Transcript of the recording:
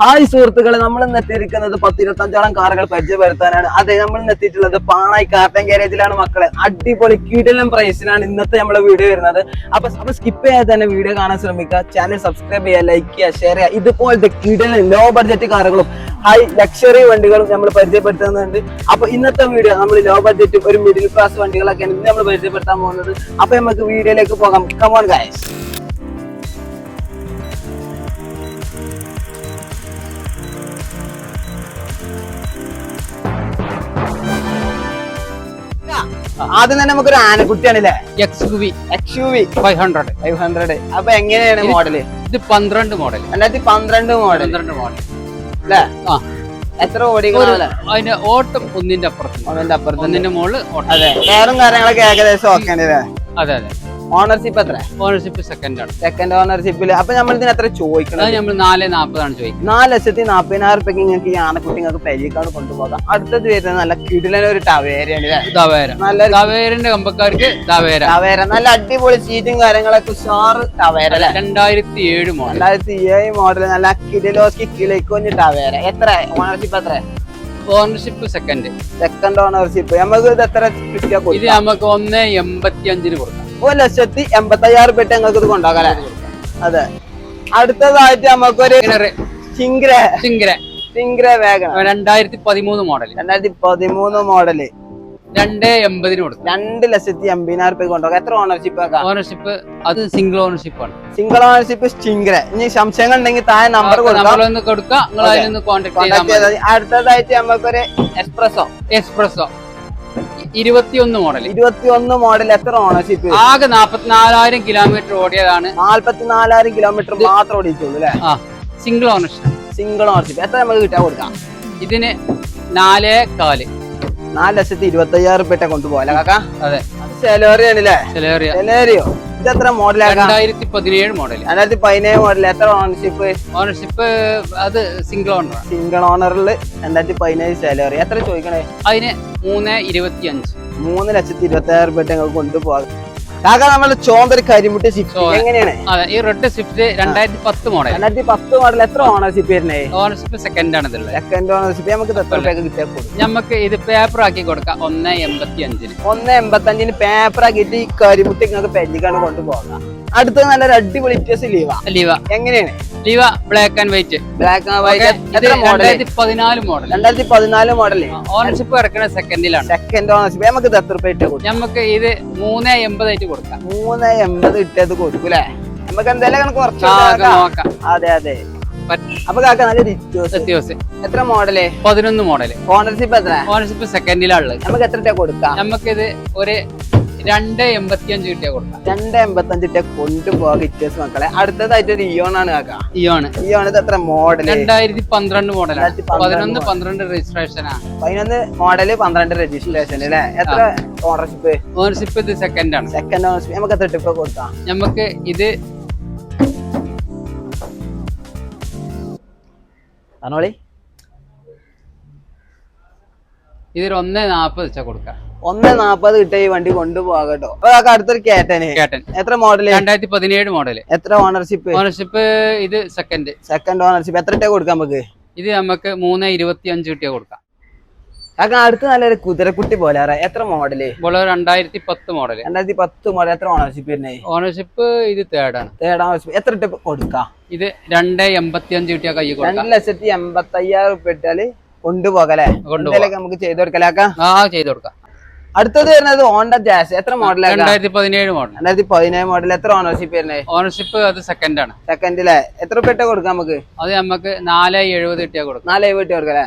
Hi സുഹൃത്തുക്കളെ നമ്മൾ ഇന്ന് എത്തിയിരിക്കുന്നത് പത്തിരുപത്തഞ്ചോളം കാറുകൾ പരിചയപ്പെടുത്താനാണ്. അതെ നമ്മൾ ഇന്ന് എത്തിയിട്ടുള്ളത് പാണായി കാർട്ടൻ ഗാരേജിലാണ് മക്കളെ. അടിപൊളി കീടലം പ്രൈസിനാണ് ഇന്നത്തെ നമ്മളെ വീഡിയോ വരുന്നത്. അപ്പൊ അപ്പൊ സ്കിപ്പ് ചെയ്യാതെ തന്നെ വീഡിയോ കാണാൻ ശ്രമിക്കുക. ചാനൽ സബ്സ്ക്രൈബ് ചെയ്യുക ലൈക്ക് ചെയ്യുക ഷെയർ ചെയ്യുക. ഇതുപോലത്തെ കീടലം ലോ ബഡ്ജറ്റ് കാറുകളും ഹൈ ലക്ഷറി വണ്ടികളും നമ്മൾ പരിചയപ്പെടുത്തുന്നുണ്ട്. അപ്പൊ ഇന്നത്തെ വീഡിയോ നമ്മൾ ലോ ബഡ്ജറ്റും ഒരു മിഡിൽ ക്ലാസ് വണ്ടികളൊക്കെയാണ് ഇന്ന് നമ്മൾ പരിചയപ്പെടുത്താൻ പോകുന്നത്. അപ്പൊ നമുക്ക് വീഡിയോയിലേക്ക് പോകാം. കമോൺ ഗായസ് ആദ്യം തന്നെ നമുക്കൊരു ആനക്കുട്ടിയാണല്ലേ? X V X U V five hundred five hundred അപ്പൊ എങ്ങനെയാണ് മോഡൽ ഇത് പന്ത്രണ്ട് മോഡൽ രണ്ടായിരത്തി പന്ത്രണ്ട് മോഡൽ പന്ത്രണ്ട് മോഡൽ അല്ലേ ആ. എത്ര ഓടികളാണ്? അതിന്റെ ഓട്ടം ഒന്നിന്റെ അപ്പുറത്ത്. ഒന്നിന്റെ അപ്പുറത്ത്. ഒന്നിന്റെ മുകളിൽ അതെ. വേറും കാര്യങ്ങളൊക്കെ ഏകദേശം ഓക്കെ അല്ലേ അതെ അതെ. ഓണർഷിപ്പ് എത്ര ഓണർഷിപ്പ് സെക്കൻഡ് ആണ്. സെക്കൻഡ് ഓണർഷിപ്പിൽ അപ്പൊ നമ്മൾ ഇതിന് എത്ര ചോദിക്കണം? നമ്മൾ നാല് നാൽപ്പതാണ് ചോദിക്കുന്നത്. നാല് ലക്ഷത്തി നാപ്പതിനായിരം റുപ്യക്ക് നിങ്ങൾക്ക് ഈ ആനക്കുട്ടി നിങ്ങൾക്ക് പരിക്കാട് കൊണ്ടുപോകാം. അടുത്തത് വരുന്നത് നല്ല കിടിലൻ ഒരു ടവേരയാണ് നല്ല ദവേരന്റെ കമ്പക്കാർക്ക് ടവേര ടവേര നല്ല അടിപൊളി സീറ്റും കാര്യങ്ങളൊക്കെ ഉഷാറ് ടവേര രണ്ടായിരത്തി ഏഴ് മോഡൽ രണ്ടായിരത്തി ഏഴ് മോഡൽ നല്ല കിടിലോസ്കി കിളിക്കൊഞ്ഞ് ടവേര എത്ര? ഓണർഷിപ്പ് എത്ര? ഓണർഷിപ്പ് സെക്കൻഡ് സെക്കൻഡ് ഓണർഷിപ്പ് നമുക്ക് ഇത് എത്ര കിട്ടിയാ ഇത് നമുക്ക് ഒന്ന് എൺപത്തി അഞ്ചിന് കൊടുക്കാം. ഒരു ലക്ഷത്തി എൺപത്തി അയ്യായിരം രൂപ ഞങ്ങൾക്ക് ഇത് കൊണ്ടുപോകാം അല്ലേ? അതെ. അടുത്തതായിട്ട് നമുക്കൊരു ചിങ്ക്ര. സിംഗ്ര ചിങ്ക്ര വേഗം രണ്ടായിരത്തി പതിമൂന്ന് മോഡൽ രണ്ടായിരത്തി പതിമൂന്ന് മോഡൽ. രണ്ട് എൺപതിന് കൊടുക്കും രണ്ട് ലക്ഷത്തി എൺപതിനായിരം രൂപ കൊണ്ടുപോകാം. എത്ര ഓണർഷിപ്പ് ഓണർഷിപ്പ് അത് സിംഗിൾ ഓണർഷിപ്പ് ആണ്. സിംഗിൾ ഓണർഷിപ്പ് ചിങ്കര. ഇനി സംശയങ്ങൾ ഉണ്ടെങ്കിൽ താഴെ നമ്പർ കൊടുക്കാം. അടുത്തതായിട്ട് നമുക്കൊരു എക്സ്പ്രസോ എക്സ്പ്രസോ ഇരുപത്തിയൊന്ന് മോഡൽ ഇരുപത്തിയൊന്ന് മോഡൽ എത്ര ഓണർഷിപ്പ് ആകെ നാപ്പത്തിനാലായിരം കിലോമീറ്റർ ഓടിയതാണ്. നാല്പത്തിനാലായിരം കിലോമീറ്റർ മാത്രം ഓടിയിട്ടുള്ളൂ അല്ലേ? ആ സിംഗിൾ ഓണർഷിപ്പ് സിംഗിൾ ഓണർഷിപ്പ് എത്ര നമുക്ക് കിട്ടാൻ കൊടുക്കാം? ഇതിന് നാലേ കാൽ. നാല് ലക്ഷത്തി ഇരുപത്തി അയ്യായിരം റുപ്യ അല്ലേ കാക്ക? അതെ. സെലോറിയാണ് അല്ലേ സെലേറിയ സെലേറിയോ മോഡലാണ് രണ്ടായിരത്തി പതിനേഴ് മോഡൽ രണ്ടായിരത്തി പതിനേഴ് മോഡൽ എത്ര ഓണർഷിപ്പ് ഓണർഷിപ്പ് അത് സിംഗിൾ ഓണർ സിംഗിൾ ഓണറിൽ രണ്ടായിരത്തി പതിനേഴ് സാലറി എത്ര ചോദിക്കണേ? അതിന് മൂന്ന് ഇരുപത്തി അഞ്ച് മൂന്ന് ലക്ഷത്തി ഇരുപത്തി ആയിരം രൂപ കൊണ്ടുപോകാം. കാക്ക നമ്മുടെ ചോന്തര് കരിമുട്ട് സിഫ്റ്റ് ചോര. എങ്ങനെയാണ്? അതെ ഈ റെഡ് സ്വിഫ്റ്റ് രണ്ടായിരത്തി പത്ത് മോഡൽ രണ്ടായിരത്തി പത്ത് മോഡൽ എത്ര ഓണർഷിപ്പ് വരുന്നേ? ഓണർഷിപ്പ് സെക്കൻഡ് ആണ് സെക്കൻഡ് ഓണർഷിപ്പ് നമുക്ക് എത്ര കിട്ടിയാൽ നമുക്ക് ഇത് പേപ്പർ ആക്കി കൊടുക്കാം. ഒന്ന് എൺപത്തി അഞ്ചിന് ഒന്ന് എൺപത്തഞ്ചിന് പേപ്പർ ആക്കിയിട്ട് ഈ കരിമുട്ടി നിങ്ങൾക്ക് പെല്ലിക്കാണ് കൊണ്ടുപോകാം. അടുത്തത് നല്ലൊരു അടിപൊളി ലീവാ ലീവ എങ്ങനെയാണ്? Liva black and white black and white ഇത് എത്ര മോഡൽ രണ്ടായിരത്തി പതിനാല് മോഡൽ രണ്ടായിരത്തി പതിനാല് മോഡൽ ഓണർഷിപ്പ് കിടക്കുന്ന സെക്കൻഡിലാണ് സെക്കൻഡ് ഓണർഷിപ്പ് നമുക്ക് ഇത് എത്ര ഇട്ട് കൊടുക്കും? നമുക്ക് ഇത് മൂന്ന് എൺപതായിട്ട് കൊടുക്കാം. മൂന്ന് എൺപത് ഇട്ടത് കൊടുക്കും അല്ലേ നമുക്ക് എന്തായാലും കുറച്ച് നോക്കാം. അതെ അതെ. അപ്പൊ കാക്ക നല്ല ഇറ്റോസ് എത്ര മോഡൽ പതിനൊന്ന് മോഡൽ ഓണർഷിപ്പ് എത്ര? ഓണർഷിപ്പ് സെക്കൻഡിലാണ് നമുക്ക് എത്ര കൊടുക്കാം? നമുക്കിത് ഒരു രണ്ട് എൺപത്തി അഞ്ച് കിട്ടിയ കൊടുക്കാം. രണ്ട് എൺപത്തഞ്ച് കിട്ടിയ കൊണ്ടുപോകാം ഇറ്റോസ് മക്കളെ അടുത്തതായിട്ട് ഒരു ഇയോൺ ആണ് കാക്ക. ഇയോൺ ഇയോൺ ഇത് എത്ര മോഡൽ രണ്ടായിരത്തി പന്ത്രണ്ട് മോഡൽ പതിനൊന്ന് പന്ത്രണ്ട് രജിസ്ട്രേഷൻ ആണ്. പതിനൊന്ന് മോഡൽ പന്ത്രണ്ട് രജിസ്ട്രേഷൻ അല്ലേ? എത്ര ഓണർഷിപ്പ് ഓണർഷിപ്പ് ഇത് സെക്കൻഡ് ആണ്. സെക്കൻഡ് ഓണർഷിപ്പ് നമുക്ക് എത്ര ട്രിപ്പ് കൊടുക്കാം? നമുക്ക് ഇത് പറഞ്ഞോളി ഇതിൽ ഒന്ന് നാപ്പത് വെച്ചാൽ കൊടുക്കാം. ഒന്ന് നാപ്പത് കിട്ടിയ ഈ വണ്ടി കൊണ്ടുപോകട്ടോ കേട്ടോ. അപ്പൊ കാക്ക അടുത്തൊരു കേട്ടന് കേട്ടൻ എത്ര മോഡൽ രണ്ടായിരത്തി പതിനേഴ് മോഡൽ എത്ര ഓണർഷിപ്പ് ഓണർഷിപ്പ് ഇത് സെക്കൻഡ് സെക്കൻഡ് ഓണർഷിപ്പ് എത്ര ഇട്ടേ കൊടുക്കാം നമുക്ക്? ഇത് നമുക്ക് മൂന്ന് ഇരുപത്തി അഞ്ച് കിട്ടിയാ കൊടുക്കാം. കാക്ക അടുത്ത് നല്ലൊരു കുതിരക്കുട്ടി പോലെ അറിയാം എത്ര മോഡൽ ഇപ്പോൾ രണ്ടായിരത്തി പത്ത് മോഡൽ രണ്ടായിരത്തി പത്ത് മോഡൽ എത്ര ഓണർഷിപ്പ് വരുന്നേ? ഓണർഷിപ്പ് ഇത് തേർഡാണ് തേർഡ് ഓണർഷിപ്പ് എത്ര ഇട്ട് കൊടുക്കാം? ഇത് രണ്ട് എൺപത്തി അഞ്ച് കിട്ടിയാൽ കൈ രണ്ട് കൊടുക്കാം ലക്ഷത്തി എൺപത്തി അയ്യായിരം ഉറുപ്പ് ഇട്ടാൽ കൊണ്ടുപോകല്ലേ കൊണ്ടുപോകലൊക്കെ നമുക്ക് ചെയ്തു കൊടുക്കലാക്കാം ആ ചെയ്തു കൊടുക്കാം. അടുത്തത് വരുന്നത് ഹോണ്ട ജാസ് എത്ര മോഡൽ രണ്ടായിരത്തി പതിനേഴ് മോഡൽ രണ്ടായിരത്തി പതിനേഴ് മോഡൽ എത്ര ഓണർഷിപ്പ് വരുന്നത്? ഓണർഷിപ്പ് അത് സെക്കൻഡ് ആണ്. സെക്കൻഡിലെ എത്ര പെട്ട കൊടുക്കാം നമുക്ക്? അത് നമുക്ക് നാല് എഴുപത് കിട്ടിയാ കൊടുക്കാം. നാല് കൊടുക്കാം കൊടുക്കല്ലേ